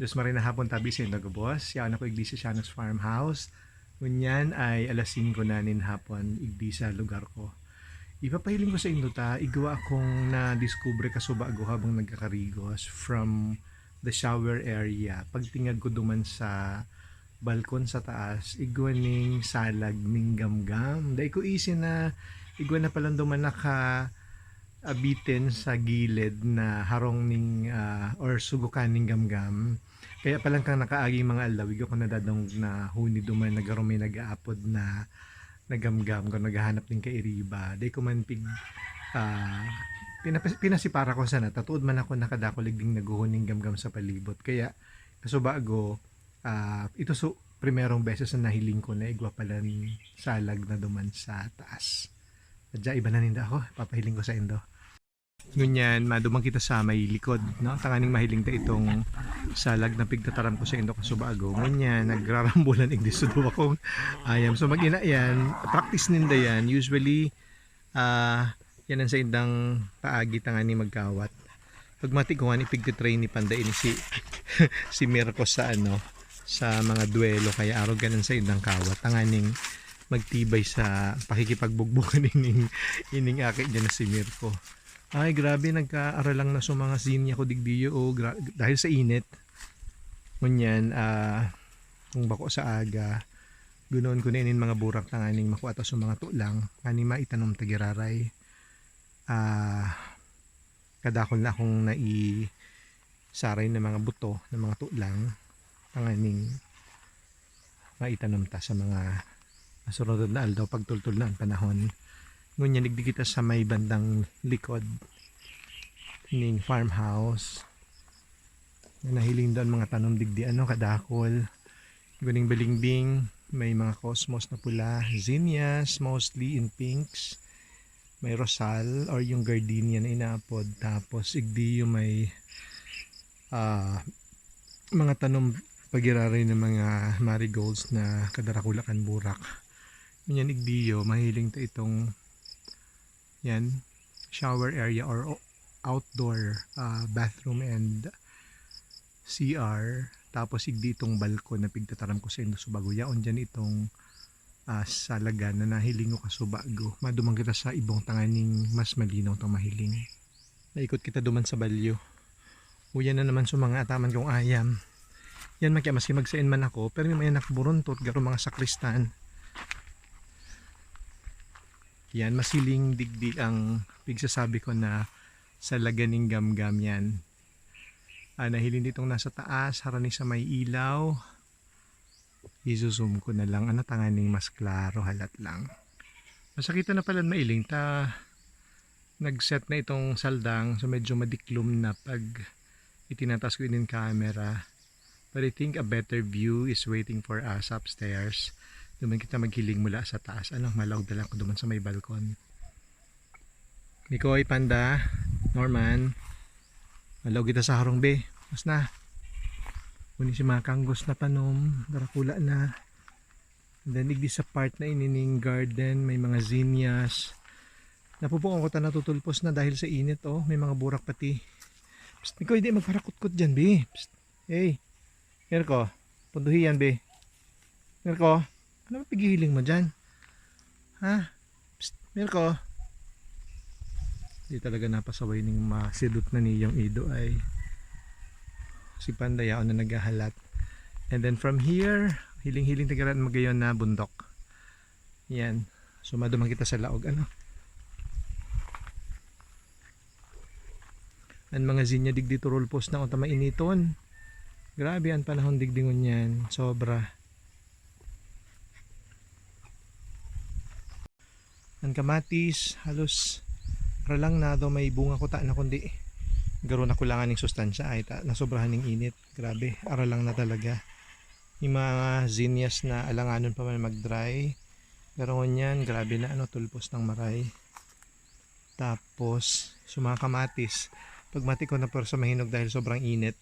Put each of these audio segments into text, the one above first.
Dos marina hapon tabi sa Indago Boss. Yan ako igdi sa Shanos Farmhouse. Ngunyan ay alas 5 na nin hapon igdi sa lugar ko. Ipapahiling ko sa inyo ta, igawa akong na-discover kasuba ako habang nagkakarigos from the shower area. Pagtingad ko duman sa balkon sa taas, igwa ning salag ning gamgam. Dahil ko isin na igwa na palang duman naka abitin sa gilid na harong ning ah, or sugukan ning gamgam. Kaya palang kang nakaaging mga alawig ako nadadong na huni duman nagaro may nag-aapod na nagamgam ko naghahanap din kay Iriba. Day ko man pig ah, pinas, pinasipara ko sana tatuod man ako nakadakolig ding naguhuning gamgam sa palibot. Kaya kasuba ako ah, ito so primerong beses na nahiling ko na igwa pala ni salag na duman sa taas. Adya, iba na ninda ako. Papahiling ko sa indo. Ngunyan, madumang kita sa may likod, no? Tanganing mahiling ta itong salag na pigtataram ko sa indo kasubago. Ngunyan, nagrarambulan igdi so ako ayam. So mag-ina yan, practice ninda yan. Usually, ah yan ang sa indang paagi tangani magkawat. Pag matikuhan, ipigtitrain ni Panda ini si si Mirko sa ano sa mga duelo kaya araw ganun sa indang kawat. Tanganing magtibay sa pakikipagbugbukan ining ining aki dyan na si Mirko. Ay grabe nagkaaral lang na sa mga sinya ko digdiyo o gra- dahil sa init. Ngunyan ah kung bako sa aga gunon ko na inin mga burak na aning makuha sa mga tulang ani maitanom tagiraray ah kadakol na akong nai saray ng mga buto ng mga tulang tanganing maitanom ta sa mga Masunod na aldaw pagtultul na ang panahon. Ngunyan nigdi kita sa may bandang likod ning farmhouse. Na nahiling doon mga tanom digdi ano kadakol. Guning balingding, may mga cosmos na pula, zinnias mostly in pinks. May rosal or yung gardenia na inaapod. Tapos igdi yung may ah, mga tanom pagirari ng mga marigolds na kadarakulakan burak. Yan igdiyo, mahiling ta itong yan, shower area or outdoor ah, bathroom and CR. Tapos igdi itong balkon na pigtataram ko sa Indo Subago. Yaon dyan itong ah, salaga na nahiling ko kasubago. Madumang kita sa ibong tanganing mas malinaw tong mahiling. Naikot kita duman sa balyo. Uyan na naman sa mga ataman kong ayam. Yan man kaya maski magsain man ako, pero may anak buruntot, garo mga sakristan. Yan, masiling digdi ang pigsasabi ko na sa laganing gamgam yan. Ah, nahilin ditong nasa taas, harani sa may ilaw. Isusum ko na lang, ano tanganing mas klaro, halat lang. Masakita na pala mailing, ta nag-set na itong saldang so medyo madiklum na pag itinatas ko din camera But I think a better view is waiting for us upstairs. Duman kita maghiling mula sa taas. Ano, malawag na lang ko duman sa may balkon. Mikoy, Panda, Norman. Malawag kita sa harong be. Mas na. Kunin si mga kanggos na panom. Darakula na. And then, igdi sa part na inining garden. May mga zinnias. Napupukan ko ta natutulpos na dahil sa init. Oh, may mga burak pati. Psst, Mikoy, di magparakot-kot dyan, be. Psst. Hey. Mirko, punduhi yan, be. Mirko, ano ba pigihiling mo dyan? Ha? Psst, Mirko. Di talaga napasaway ng masidot na niyang ido ay si Pandayao na naghahalat. And then from here, hiling-hiling tagaran magayon na bundok. Yan. Sumaduman kita sa laog. Ano? Ang mga zinya digdi turul post na unta mainiton. Grabe ang panahon digdingon yan. Sobra. Ang kamatis, halos ralang na daw may bunga ko ta na kundi garo na kulangan ng sustansya ay ta, nasobrahan ng init. Grabe, aralang na talaga. Yung mga zinnias na alanganon pa man mag-dry. Pero ngunyan, grabe na ano, tulpos ng maray. Tapos, sumaka kamatis. Pag mati ko na pero sa mahinog dahil sobrang init.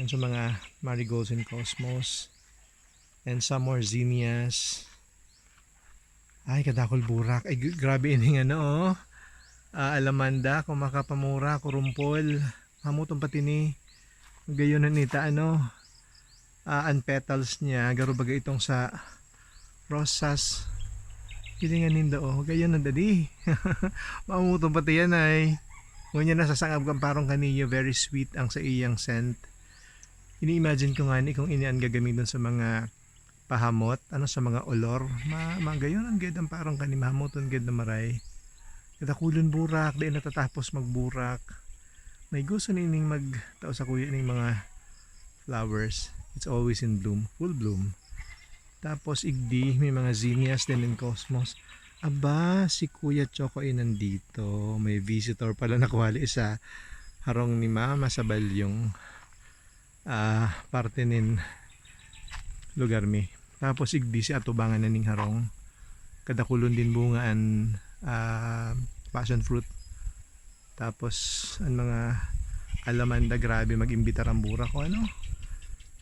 Yan sa mga marigolds and cosmos. And some more zinnias. Ay, kadakol burak. Ay, grabe ining ano, oh. Ah, alamanda, kung makapamura, kurumpol. Hamutong pati ni. Gayon nita ano, uh, petals niya, garo bagay itong sa rosas. Kilingan ninda oh, gayon na dadi. Mamutong pati yan ay. Ngunyan na sasangab kang parang kaniyo, very sweet ang sa iyang scent. Ini-imagine ko nga ni kung inian gagamitin sa mga pahamot, ano sa mga olor, ma, ma gayon ang gid ang parang kani mahamoton gid na maray. Katakulon burak, di natatapos magburak. May gusto nining mag tao sa kuya ning mga flowers. It's always in bloom, full bloom. Tapos igdi, may mga zinnias din in cosmos. Aba, si Kuya Choco ay nandito. May visitor pala nakuhali sa harong ni Mama sa balyong ah parte nin lugar mi. Tapos igdi si atubangan na ning harong. Kadakulon din bungaan ah, passion fruit. Tapos ang mga alamanda grabe mag-imbita rambura ko ano.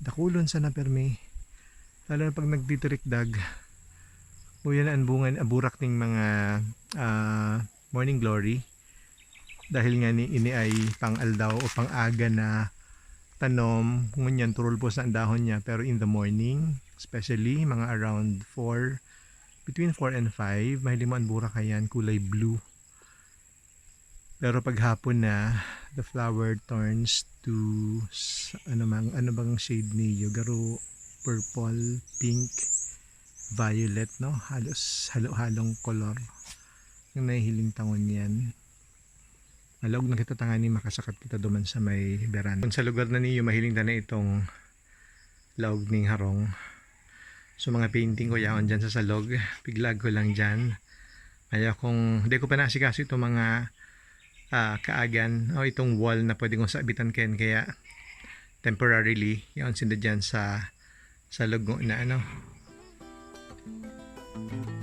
Dakulon sa napermi. Lalo na pag nagtitirikdag. Uyan ang bunga aburak ning mga ah, morning glory. Dahil nga ni ini ay pang aldaw o pang aga na tanom, ngunyan turol po sa dahon niya pero in the morning, especially mga around 4 between 4 and 5, mahilig mo ang burak kayan, kulay blue. Pero pag hapon na, the flower turns to ano mang ano bang shade niyo? Garo purple, pink, violet, no? Halos halo-halong color. Yung nahihiling tangon yan. Malawag na kita tangani makasakat kita duman sa may veranda. Kung sa lugar na niyo mahiling na itong laog ning harong. So mga painting ko yaon dyan sa salog. Piglag ko lang dyan. Kaya kung hindi ko pa nasikaso itong mga ah, kaagan o itong wall na pwede kong sabitan ken kaya temporarily yaon sinda dyan sa sa lugo na ano. Uy,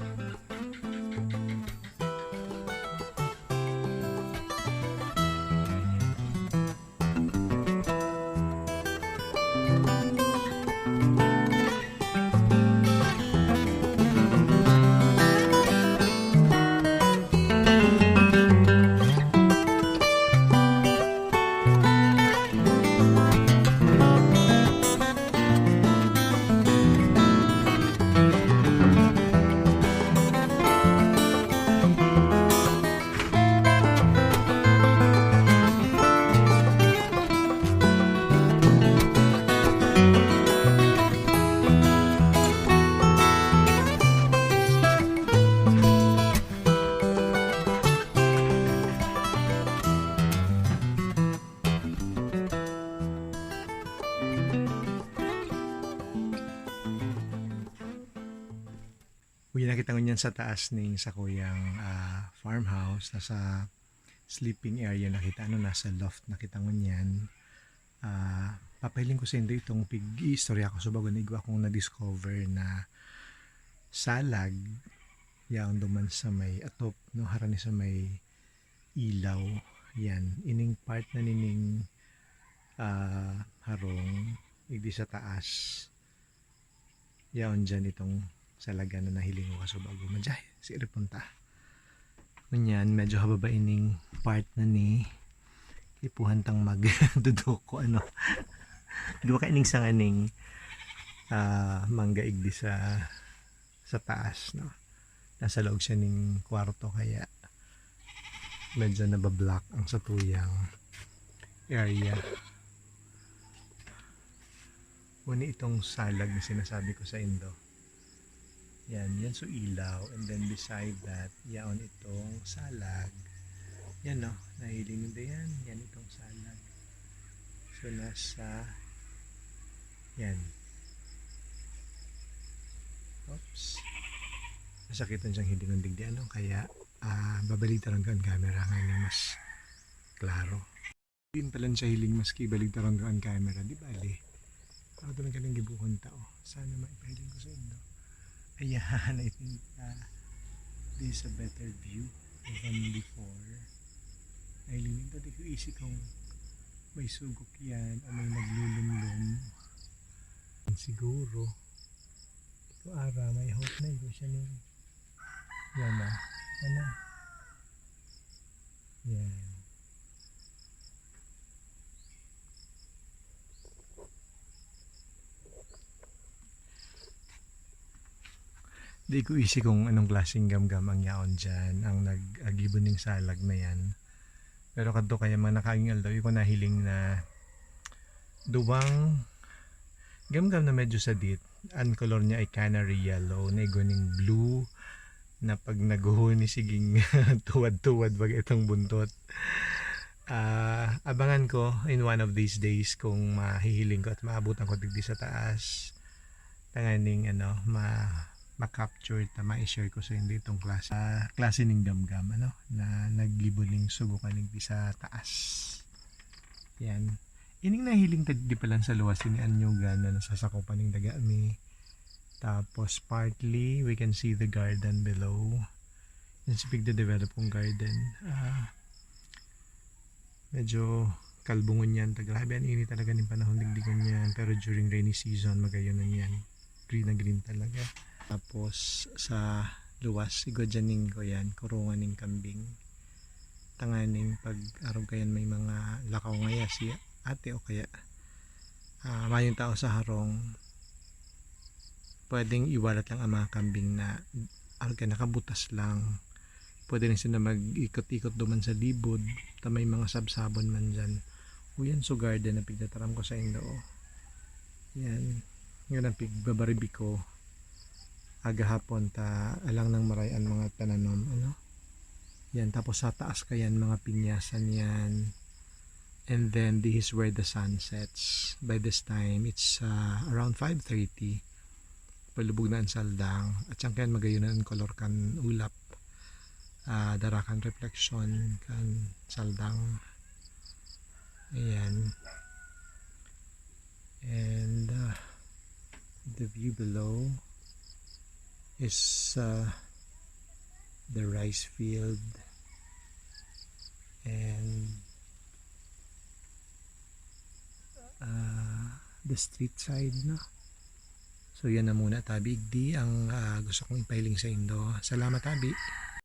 sa taas ning sa kuyang ah, farmhouse, nasa sleeping area nakita ano nasa loft nakita ko niyan. Ah, papahiling ko sa hindi itong pig istorya ko. So bago nigwa akong na-discover na salag yang duman sa may atop no harani sa may ilaw. Yan ining part na nining ah, harong igdi sa taas. Yaon dyan itong salaga na nahiling ko kaso bago madjay si punta. Ngunyan, medyo hababa ining part na ni ipuhan tang mag. Dudoko ano? Duwa ka ining sanganing ah mangga igdi sa sa taas no? Nasa loob siya ning kwarto kaya medyo nabablock ang satuyang area. Uni itong salag na sinasabi ko sa Indo. Yan, yan so ilaw. And then beside that, yaon itong salag. Yan no, nahiling nila yan. Yan itong salag. So nasa, yan. Oops. Nasakitan siyang hindi ng digdi. Ano? Kaya, ah babalitaran ko ang camera ngayon mas klaro. Hindi pala siya hiling maski baligtaran ko ang camera. Di bali. Ako doon ka ng gibuhon tao. Sana maipahiling ko sa inyo. Ayan, I think uh, this is a better view than before. Ay, linig dati ko isip kung may sugok yan o may naglulumlum. Siguro, ito ara, may hope na ito siya ni yan na. Ano? Yan. Di ko isi kung anong klaseng gamgam ang yaon dyan, ang nag-agibon ng salag na yan. Pero kadto kaya man nakaingal daw, ko nahiling na duwang gamgam na medyo sadit. Ang color niya ay canary yellow, na iguning blue, na pag naguhuni siging tuwad-tuwad wag itong buntot. Ah, abangan ko in one of these days kung mahihiling ko at maabutan ko digdi sa taas. Tanganing ano, ma ma-capture ta ma-share ko sa hindi itong klase ah, klase ng gamgam ano na naglibuning subukan digdi sa taas. Yan. Ining nahiling ta di pa lang sa luwas ini anyo gana nasasakupan ng daga mi. Tapos partly we can see the garden below. Yan si big develop kong garden. Ah, medyo kalbungon yan. Grabe ang init talaga ng panahon digdigan yan. Pero during rainy season, magayon yan. Green na green talaga. Tapos sa luwas, igodyaning ko yan. Kurungan ng kambing. Tanganing pag araw kayan may mga lakaw ngaya si ate o kaya ah mayong tao sa harong pwedeng iwalat lang ang mga kambing na kaya nakabutas lang pwede rin sila mag-ikot-ikot duman sa libod ta may mga sabsabon man dyan o yan so garden na pigdataram ko sa indo oh. yan yun ang pigbabaribi ko aga hapon ta alang nang marayan mga tananom ano? Yan tapos sa taas kayan mga pinyasan yan. And then this is where the sun sets. By this time it's uh, around 5.30 palubog na ang saldang. At siyang kayan magayon na ang color kan ulap. Uh, darakan reflection kan saldang. Ayan. And uh, the view below is uh, the rice field and uh, the street side no? So yan na muna tabi. Di ang uh, gusto kong ipahiling sa indo salamat tabi